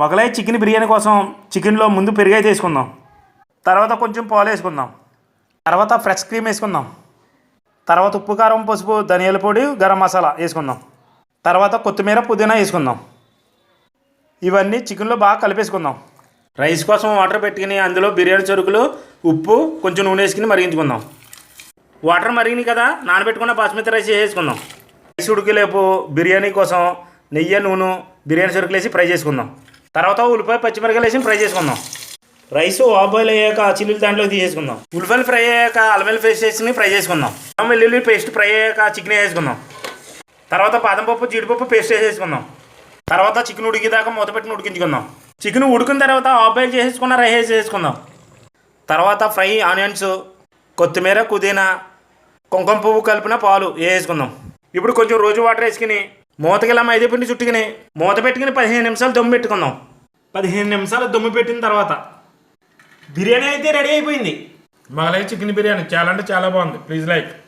Mughlai chicken biryani కోసం చికెన్లో ముందు పెరుగైతే వేసుకుందాం. తర్వాత కొంచెం పాలు వేసుకుందాం. తర్వాత ఫ్రెష్ క్రీమ్ వేసుకుందాం. తర్వాత ఉప్పు కారం పసుపు ధనియాల పొడి గరం మసాలా వేసుకుందాం. తర్వాత కొత్తిమీర పుదీనా వేసుకుందాం. ఇవన్నీ చికెన్లో బాగా కలిపేసుకుందాం. రైస్ కోసం వాటర్ పెట్టుకుని అందులో బిర్యానీ సరుకులు ఉప్పు కొంచెం నూనె వేసుకుని మరిగించుకుందాం. వాటర్ మరిగినాయి కదా నానబెట్టుకున్న బాస్మతి రైస్ వేసుకుందాం రైస్ ఉడికిలేపు బిర్యానీ కోసం నెయ్యి నూనె బిర్యానీ సరుకులు వేసి ఫ్రై చేసుకుందాం. తర్వాత ఉల్లిపాయ పచ్చిమిరకాయలు వేసి ఫ్రై చేసుకుందాం. రైస్ బాయిల్ అయ్యాక చిల్లులు దాంట్లో తీసేసుకుందాం. ఉల్లిపాయలు ఫ్రై అయ్యాక అల్లం పేస్ట్ వేసుకుని ఫ్రై చేసుకుందాం. వెల్లుల్లి పేస్ట్ ఫ్రై అయ్యాక చికెన్ వేసుకుందాం తర్వాత బాదం పప్పు జీడిపప్పు పేస్ట్ వేసేసుకుందాం. తర్వాత చికెన్ ఉడికిదాకా మూత పెట్టుకుని ఉడికించుకుందాం. చికెన్ ఉడికిన తర్వాత ఆఫ్ బాయిల్ చేసేసుకున్న రైస్ వేసుకుందాం తర్వాత ఫ్రై ఆనియన్స్ కొత్తిమీర పుదీనా కుంకుమ పువ్వు కలిపిన పాలు వేసుకుందాం ఇప్పుడు కొంచెం రోజు వాటర్ వేసుకుని మూతకి ఇలా మైదా పిండి చుట్టుకుని? మూత పెట్టుకుని పదిహేను నిమిషాలు దమ్ము పెట్టుకుందాం. పదిహేను నిమిషాలు దమ్ము పెట్టిన తర్వాత బిర్యానీ అయితే రెడీ అయిపోయింది. మొగలై చికెన్ బిర్యానీ. చాలా అంటే చాలా బాగుంది. Please like.